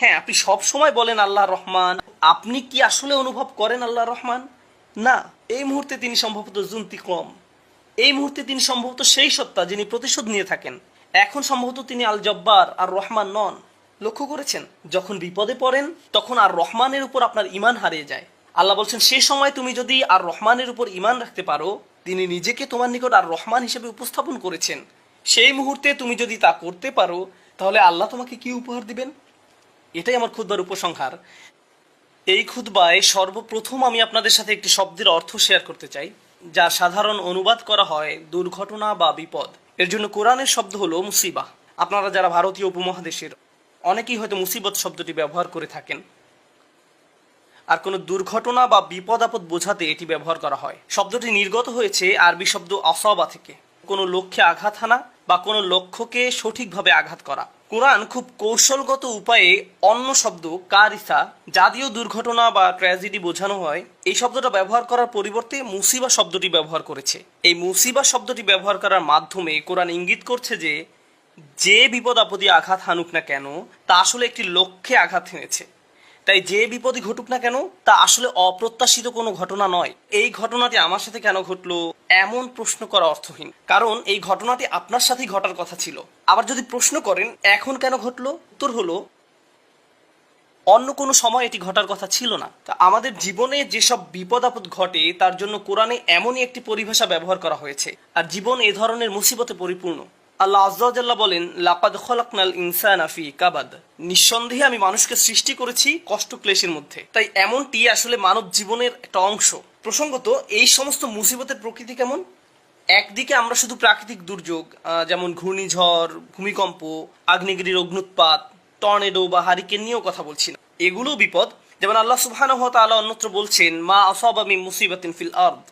হ্যাঁ আপনি সব সময় বলেন আল্লাহ রহমান। আপনি কি আসলে অনুভব করেন আল্লাহ রহমান? না, এই মুহূর্তে তিনি সম্ভবত জুন্তি কম। এই মুহূর্তে তিনি সম্ভবত সেই সত্তা যিনি প্রতিশোধ নিয়ে থাকেন। এখন সম্ভবত তিনি আল জব্বার আর রহমান নন। লক্ষ্য করেছেন, যখন বিপদে পড়েন, তখন আর রহমানের উপর আপনার ইমান হারিয়ে যায়। আল্লাহ বলছেন, সে সময় তুমি যদি আর রহমানের উপর ইমান রাখতে পারো, তিনি নিজেকে তোমার নিকট আর রহমান হিসেবে উপস্থাপন করেছেন। সেই মুহূর্তে তুমি যদি তা করতে পারো, তাহলে আল্লাহ তোমাকে কি উপহার দিবেন? এটাই আমার ক্ষুদ্র উপসংহার। এই খুতবায় সর্বপ্রথম আমি আপনাদের সাথে একটি শব্দের অর্থ শেয়ার করতে চাই, যা সাধারণ অনুবাদ করা হয় দুর্ঘটনা বা বিপদ। এর জন্য কোরআনের শব্দ হলো মুসিবা। আপনারা যারা ভারতীয় উপমহাদেশের, অনেকেই হয়তো মুসিবত শব্দটি ব্যবহার করে থাকেন। আর কোনো দুর্ঘটনা বা বিপদ আপদ বোঝাতে এটি ব্যবহার করা হয়। শব্দটি নির্গত হয়েছে আরবি শব্দ অসবা থেকে। কোনো লক্ষ্যে আঘাত হানা বা কোনো লক্ষ্যকে সঠিকভাবে আঘাত করা। কোরআন খুব কৌশলগত উপায়ে অন্য শব্দ, কারিসা, জাতীয় দুর্ঘটনা বা ট্র্যাজেডি বোঝানো হয়। এই শব্দটা ব্যবহার করার পরিবর্তে মুসিবা শব্দটি ব্যবহার করেছে। এই মুসিবা শব্দটি ব্যবহার করার মাধ্যমে কোরআন ইঙ্গিত করছে যে যে বিপদ আপদে আঘাত হানুক না কেন, তা আসলে একটি লক্ষ্যে আঘাত হেনেছে তাই যে বিপদই ঘটুক না কেন, তা আসলে অপ্রত্যাশিত কোনো ঘটনা নয়। এই ঘটনাটি আমার সাথে কেন ঘটলো, এমন প্রশ্ন করা অর্থহীন। কারণ এই ঘটনাটি আপনার সাথেই ঘটার কথা ছিল। আবার যদি প্রশ্ন করেন, এখন কেন ঘটলো, উত্তর হলো, অন্য কোনো সময় এটি ঘটার কথা ছিল না। তা আমাদের জীবনে যেসব বিপদ আপদ ঘটে, তার জন্য কোরআনে এমনই একটি পরিভাষা ব্যবহার করা হয়েছে। আর জীবন এ ধরনের মুসিবতে পরিপূর্ণ। আল্লাহ আজ্লাহ বলেন, লাকাদ খলাকনাল ইনসান আফি কাবাদ। নিঃসন্দেহে আমি মানুষকে সৃষ্টি করেছি কষ্ট ক্লেশের মধ্যে। তাই এমনটি আসলে মানব জীবনের একটা অংশ। প্রসঙ্গত, এই সমস্ত মুসিবতের প্রকৃতি কেমন? একদিকে আমরা শুধু প্রাকৃতিক দুর্যোগ যেমন ঘূর্ণিঝড়, ভূমিকম্প, আগ্নেয়গিরির অগ্নুৎপাত টর্নেডো বা হারিকেন নিয়েও কথা বলছি না। এগুলোও বিপদ। যেমন আল্লাহ সুবহানাহু ওয়া তাআলা অন্যত্র বলছেন, মা আসাবা মিন মুসিবাতিন ফিল আরদ।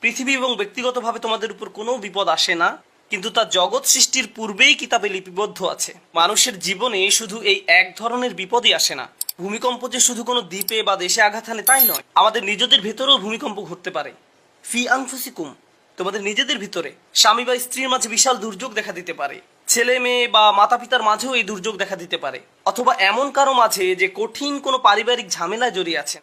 পৃথিবী এবং ব্যক্তিগতভাবে তোমাদের উপর কোনো বিপদ আসে না। কিন্তু তা জগৎ সৃষ্টির পূর্বেই কিতাবে লিপিবদ্ধ আছে। মানুষের জীবনে শুধু এই এক ধরনের বিপদই আসে না। ভূমিকম্প যে শুধু কোনো দ্বীপে বা দেশে আঘাত হানে তাই নয়, আমাদের নিজেদের ভেতরেও ভূমিকম্প ঘটতে পারে। ফি আংফুসিকুম তোমাদের নিজেদের ভিতরে। স্বামী বা স্ত্রীর মাঝে বিশাল দুর্যোগ দেখা দিতে পারে। ছেলে, মেয়ে বা মাতা পিতার মাঝেও এই দুর্যোগ দেখা দিতে পারে। অথবা এমন কারও মাঝে যে কঠিন কোনো পারিবারিক ঝামেলায় জড়িয়ে আছেন।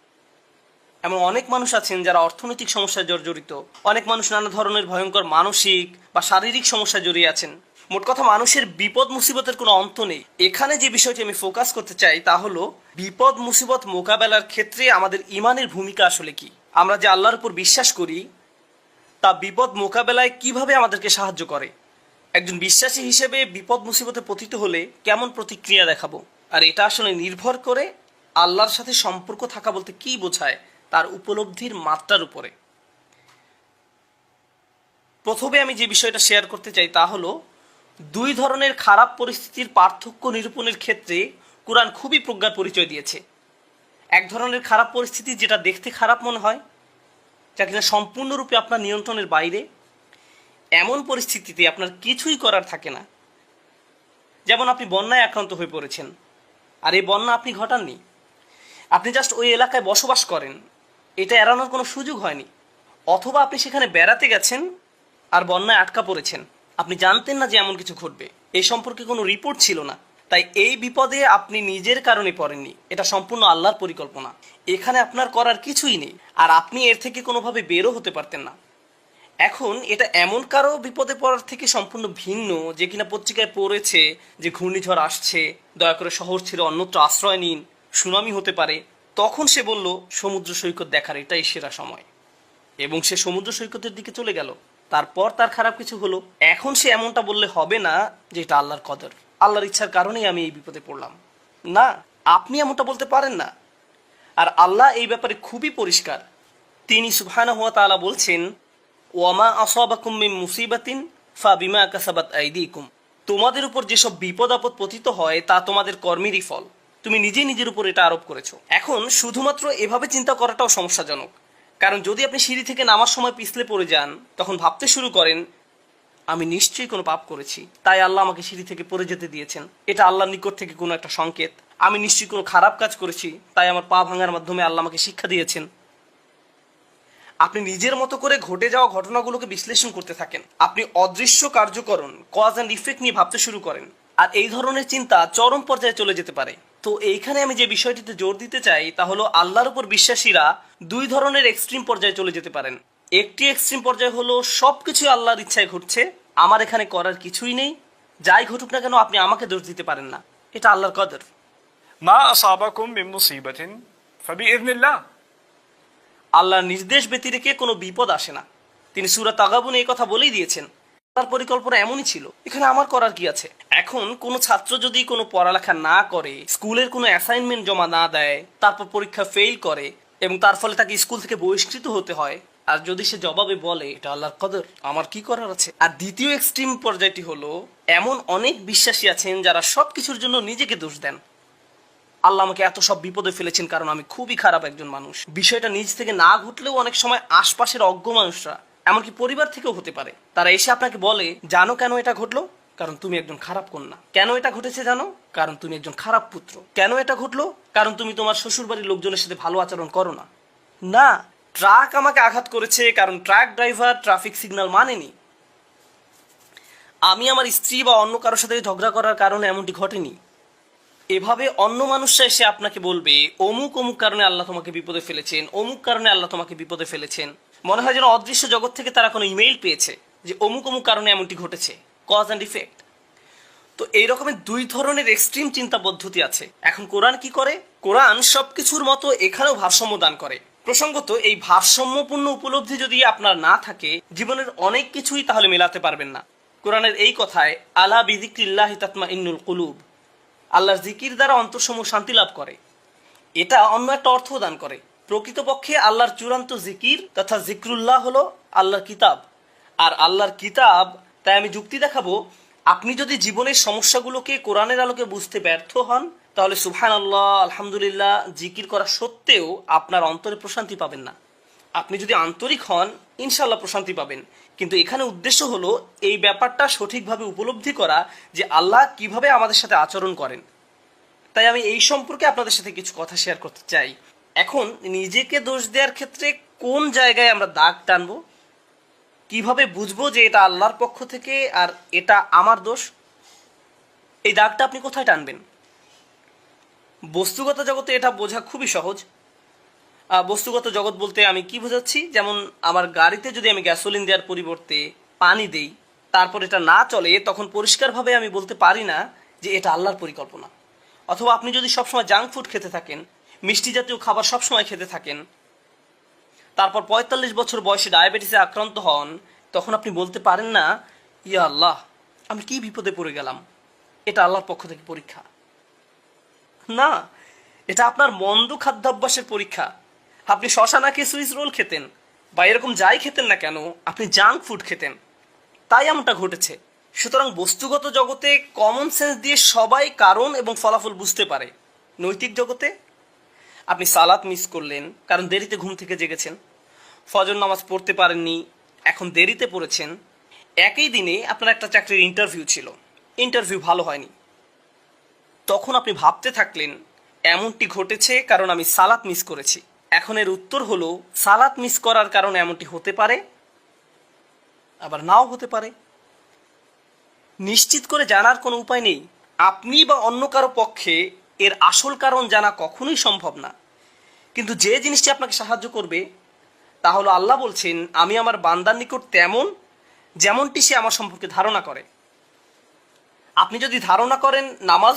এমন অনেক মানুষ আছেন যারা অর্থনৈতিক সমস্যায় জর্জরিত। অনেক মানুষ নানা ধরনের ভয়ঙ্কর মানসিক বা শারীরিক সমস্যায় জড়িয়ে আছেন। মোট কথা, মানুষের বিপদ মুসিবতের কোনো অন্ত নেই। এখানে যে বিষয়টি আমি ফোকাস করতে চাই তা হলো, বিপদ মুসিবত মোকাবেলার ক্ষেত্রে আমাদের ইমানের ভূমিকা আসলে কি? আমরা যে আল্লাহর উপর বিশ্বাস করি, তা বিপদ মোকাবেলায় কীভাবে আমাদেরকে সাহায্য করে? একজন বিশ্বাসী হিসেবে বিপদ মুসিবতে পতিত হলে কেমন প্রতিক্রিয়া দেখাবো? আর এটা আসলে নির্ভর করে আল্লাহর সাথে সম্পর্ক থাকা বলতে কি বোঝায়? তার উপলব্ধির মাত্রার উপরে। প্রথমে আমি যে বিষয়টা শেয়ার করতে চাই তা হলো, দুই ধরনের খারাপ পরিস্থিতির পার্থক্য নিরূপণের ক্ষেত্রে কোরআন খুবই প্রজ্ঞার পরিচয় দিয়েছে। এক ধরনের খারাপ পরিস্থিতি যেটা দেখতে খারাপ মনে হয়, যা কিনা সম্পূর্ণরূপে আপনার নিয়ন্ত্রণের বাইরে। এমন পরিস্থিতিতে আপনার কিছুই করার থাকে না। যেমন আপনি বন্যায় আক্রান্ত হয়ে পড়েছেন, আর এই বন্যা আপনি ঘটাননি। আপনি জাস্ট ওই এলাকায় বসবাস করেন এটা এড়ানোর কোনো সুযোগ হয়নি। অথবা আপনি সেখানে বেড়াতে গেছেন আর বন্যায় আটকা পড়েছেন। আপনি জানতেন না যে এমন কিছু ঘটবে। এই সম্পর্কে কোনো রিপোর্ট ছিল না। তাই এই বিপদে আপনি নিজের কারণে পড়েননি। এটা সম্পূর্ণ আল্লাহর পরিকল্পনা। এখানে আপনার করার কিছুই নেই। আর আপনি এর থেকে কোনোভাবে বেরও হতে পারতেন না। এখন এটা এমন কারও বিপদে পড়ার থেকে সম্পূর্ণ ভিন্ন যে কিনা পত্রিকায় পড়েছে যে ঘূর্ণিঝড় আসছে, দয়া করে শহর ছেড়ে অন্যত্র আশ্রয় নিন, সুনামি হতে পারে। তখন সে বলল, সমুদ্র সৈকত দেখার এটাই সেরা সময়। এবং সে সমুদ্র সৈকতের দিকে চলে গেল। তারপর তার খারাপ কিছু হলো, এখন সে এমনটা বললে হবে না যে এটা আল্লাহর কদর। আল্লাহর ইচ্ছার কারণেই আমি এই বিপদে পড়লাম। না, আপনি এমনটা বলতে পারেন না। আর আল্লাহ এই ব্যাপারে খুবই পরিষ্কার। তিনি সুবহানাহু ওয়া তাআলা বলছেন, ওয়ামা আসাবাকুম মুসিবাতিন ফা বিমা কাসাবাত আইদিকুম। তোমাদের উপর যেসব বিপদ আপদ পতিত হয়, তা তোমাদের কর্মেরই ফল। তুমি নিজেই নিজের উপর এটা আরোপ করেছ। এখন শুধুমাত্র এভাবে চিন্তা করাটাও সমস্যাজনক। কারণ যদি আপনি সিঁড়ি থেকে নামার সময় পিছলে পড়ে যান, তখন ভাবতে শুরু করেন, আমি নিশ্চয়ই কোনো পাপ করেছি। তাই আল্লাহ আমাকে সিঁড়ি থেকে পড়ে যেতে দিয়েছেন। এটা আল্লাহর নিকট থেকে কোনো একটা সংকেত। আমি নিশ্চয়ই কোনো খারাপ কাজ করেছি, তাই আমার পা ভাঙার মাধ্যমে আল্লাহ আমাকে শিক্ষা দিয়েছেন। আপনি নিজের মতো করে ঘটে যাওয়া ঘটনাগুলোকে বিশ্লেষণ করতে থাকেন। আপনি অদৃশ্য কার্যকরণ কজ অ্যান্ড ইফেক্ট নিয়ে ভাবতে শুরু করেন। আর এই ধরনের চিন্তা চরম পর্যায়ে চলে যেতে পারে। তো এইখানে আমি যে বিষয়টিতে জোর দিতে চাই তা হলো আল্লাহর উপর বিশ্বাসীরা দুই ধরনের এক্সট্রিম পর্যায়ে চলে যেতে পারেন। একটি এক্সট্রিম পর্যায় হলো সব কিছুই আল্লাহর ইচ্ছায় ঘটছে আমার এখানে করার কিছুই নেই যাই ঘটুক না কেন আপনি আমাকে দোষ দিতে পারেন না। এটা আল্লাহর কদর। মা আসাবাকুম মিন মুসিবাতিন ফাবিইজনিল্লাহ আল্লাহর নির্দেশ ব্যতিরেকে কোনো বিপদ আসে না। তিনি সূরা তাগাবুনে এই কথা বলেই দিয়েছেন। তার পরিকল্পনা এমনই ছিল। এখানে আমার করার কি আছে? এখন কোনো ছাত্র যদি কোনো পড়ালেখা না করে, স্কুলের কোনো অ্যাসাইনমেন্ট জমা না দেয়, তারপর পরীক্ষা ফেল করে এবং তার ফলে তাকে স্কুল থেকে বহিষ্কৃত হতে হয়, আর যদি সে জবাবে বলে, এটা আল্লাহর কদর, আমার কি করার আছে? আর দ্বিতীয় এক্সট্রিম পর্যায়টি হলো, এমন অনেক বিশ্বাসী আছেন যারা সব কিছুর জন্য নিজেকে দোষ দেন। আল্লাহ আমাকে এত সব বিপদে ফেলেছেন কারণ আমি খুবই খারাপ একজন মানুষ। বিষয়টা নিজ থেকে না ঘটলেও অনেক সময় আশপাশের অজ্ঞ মানুষরা এমনকি পরিবার থেকেও হতে পারে। তারা এসে আপনাকে বলে, জানো কেন এটা ঘটলো? কারণ তুমি একজন খারাপ কন্যা। কেন এটা ঘটেছে জানো? কারণ তুমি একজন খারাপ পুত্র। কেন এটা ঘটলো? কারণ তুমি তোমার শ্বশুরবাড়ির লোকজনের সাথে ভালো আচরণ করো না। না, ট্রাক আমাকে আঘাত করেছে, কারণ ট্রাক ড্রাইভার ট্রাফিক সিগন্যাল মানেনি। আমি আমার স্ত্রী বা অন্য কারোর সাথে ঝগড়া করার কারণে এমনটি ঘটেনি। এভাবে অন্য মানুষরা এসে আপনাকে বলবে, অমুক অমুক কারণে আল্লাহ তোমাকে বিপদে ফেলেছেন, অমুক কারণে আল্লাহ তোমাকে বিপদে ফেলেছেন। মনে হয় যেন অদৃশ্য জগৎ থেকে তারা কোনো ইমেইল পেয়েছে যে অমুক অমুক কারণে এমনটি ঘটেছে কজ অ্যান্ড ইফেক্ট তো এই রকমের দুই ধরনের এক্সট্রিম চিন্তা পদ্ধতি আছে। এখন কোরআন কি করে? কোরআন সবকিছুর মতো এখানেও ভারসাম্য দান করে। প্রসঙ্গত, এই ভারসাম্যপূর্ণ উপলব্ধি যদি আপনার না থাকে, জীবনের অনেক কিছুই তাহলে মেলাতে পারবেন না। কোরআনের এই কথায়, আলা বিদিক্রিল্লাহ তাতমা ইন্নুল কুলুব। আল্লাহর জিকির দ্বারা অন্তরসমূহ শান্তি লাভ করে। এটা অন্য একটা অর্থ দান করে। প্রকৃতপক্ষে আল্লাহর চূড়ান্ত জিকির তথা জিক্রুল্লাহ হলো আল্লাহর কিতাব। আর আল্লাহর কিতাব, তাই আমি যুক্তি দেখাবো, আপনি যদি জীবনের সমস্যাগুলোকে কোরআনের আলোকে বুঝতে ব্যর্থ হন, তাহলে সুবহান আল্লাহ আলহামদুলিল্লাহ, জিকির করা সত্ত্বেও আপনার অন্তরে প্রশান্তি পাবেন না। আপনি যদি আন্তরিক হন ইনশাল্লাহ প্রশান্তি পাবেন। কিন্তু এখানে উদ্দেশ্য হলো এই ব্যাপারটা সঠিকভাবে উপলব্ধি করা যে আল্লাহ কীভাবে আমাদের সাথে আচরণ করেন। তাই আমি এই সম্পর্কে আপনাদের সাথে কিছু কথা শেয়ার করতে চাই। এখন নিজেকে দোষ দেওয়ার ক্ষেত্রে কোন জায়গায় আমরা দাগ টানবো? কীভাবে বুঝব যে এটা আল্লাহর পক্ষ থেকে আর এটা আমার দোষ? এই দাগটা আপনি কোথায় টানবেন? বস্তুগত জগতে এটা বোঝা খুবই সহজ। বস্তুগত জগৎ বলতে আমি কি বোঝাচ্ছি? যেমন আমার গাড়িতে যদি আমি গ্যাসোলিন দেওয়ার পরিবর্তে পানি দেই, তারপর এটা না চলে, তখন পরিষ্কারভাবে আমি বলতে পারি না যে এটা আল্লাহর পরিকল্পনা। অথবা আপনি যদি সবসময় জাঙ্ক ফুড খেতে থাকেন মিষ্টি জাতীয় খাবার সবসময় খেতে থাকেন। তারপর পঁয়তাল্লিশ বছর বয়সে ডায়াবেটিসে আক্রান্ত হন। তখন আপনি বলতে পারেন না, ইয়া আল্লাহ, আমি কি বিপদে পড়ে গেলাম? এটা আল্লাহর পক্ষ থেকে পরীক্ষা। না, এটা আপনার মন্দ খাদ্যাভ্যাসের পরীক্ষা। আপনি শশা না খেয়ে সুইস রোল খেতেন বা এরকম যাই খেতেন না কেন, আপনি জাঙ্ক ফুড খেতেন। তাই এমনটা ঘটেছে। সুতরাং বস্তুগত জগতে কমন সেন্স দিয়ে সবাই কারণ এবং ফলাফল বুঝতে পারে। নৈতিক জগতে আপনি সালাত মিস করলেন, কারণ দেরিতে ঘুম থেকে জেগেছেন। ফজর নামাজ পড়তে পারেননি, এখন দেরিতে পড়েছেন। একই দিনে আপনার একটা চাকরির ইন্টারভিউ ছিল। ইন্টারভিউ ভালো হয়নি। তখন আপনি ভাবতে থাকলেন, এমনটি ঘটেছে কারণ আমি সালাত মিস করেছি। এখন এর উত্তর হলো, সালাত মিস করার কারণে এমনটি হতে পারে, আবার নাও হতে পারে। নিশ্চিত করে জানার কোনো উপায় নেই। আপনি বা অন্য কারও পক্ষে এর আসল কারণ জানা কখনোই সম্ভব না। কিন্তু যে জিনিসটি আপনাকে সাহায্য করবে, তা হলো আল্লাহ বলছেন, আমি আমার বান্দার নিকট তেমন যেমনটি সে আমার সম্পর্কে ধারণা করে। আপনি যদি ধারণা করেন, নামাজ